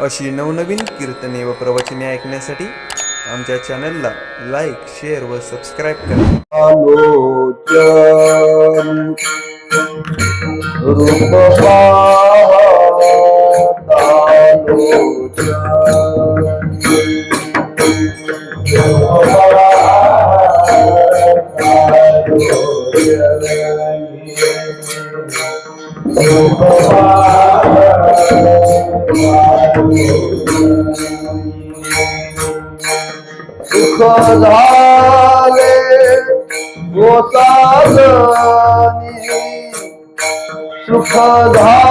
अशी नवनवीन कीर्तने व प्रवचने ऐकण्यासाठी आमच्या चॅनलला लाईक शेअर व सबस्क्राईब करा. आलोचन रूप सुख झाले गोसागनी सुख झाले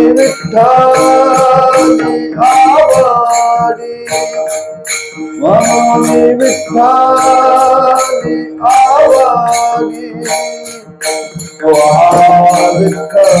मनोनी विठ्ठली आवडी मनोनी विठ्ठली आवडी वा विठ्ठल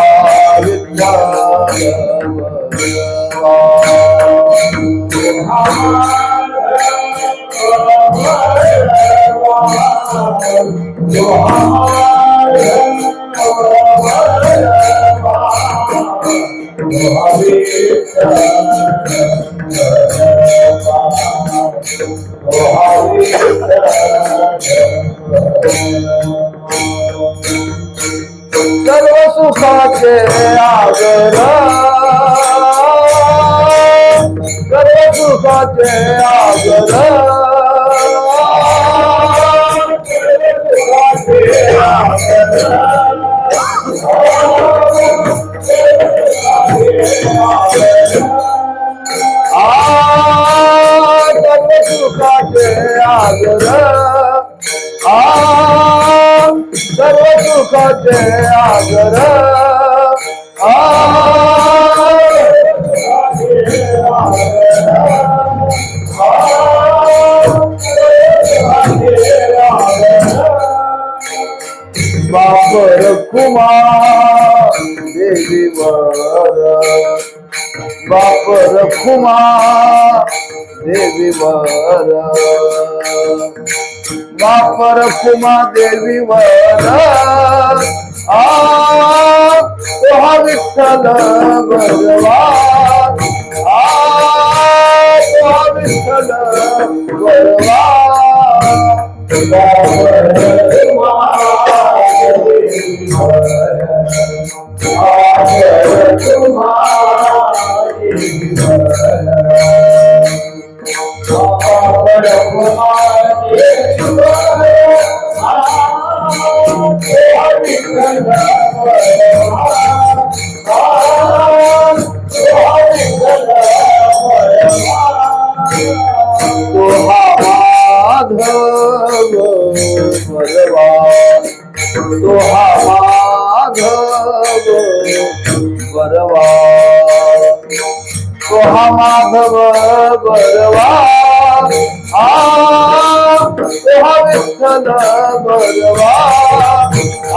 सर्व आगर। सर्व सुखाचे आगर। आ सुखाचे आगर। आ सर्व सुखाचे आगर बाप रखुमा देवी वर बाप कुमार देवी वर आ तोहा विठ्ठल बरवा आ तोहा विठ्ठल बरवा तोहा माधव बरवा तोहा माधव बरवा तोहा माधव बरवा आ तोहा विठ्ठल बरवा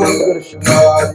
Krishna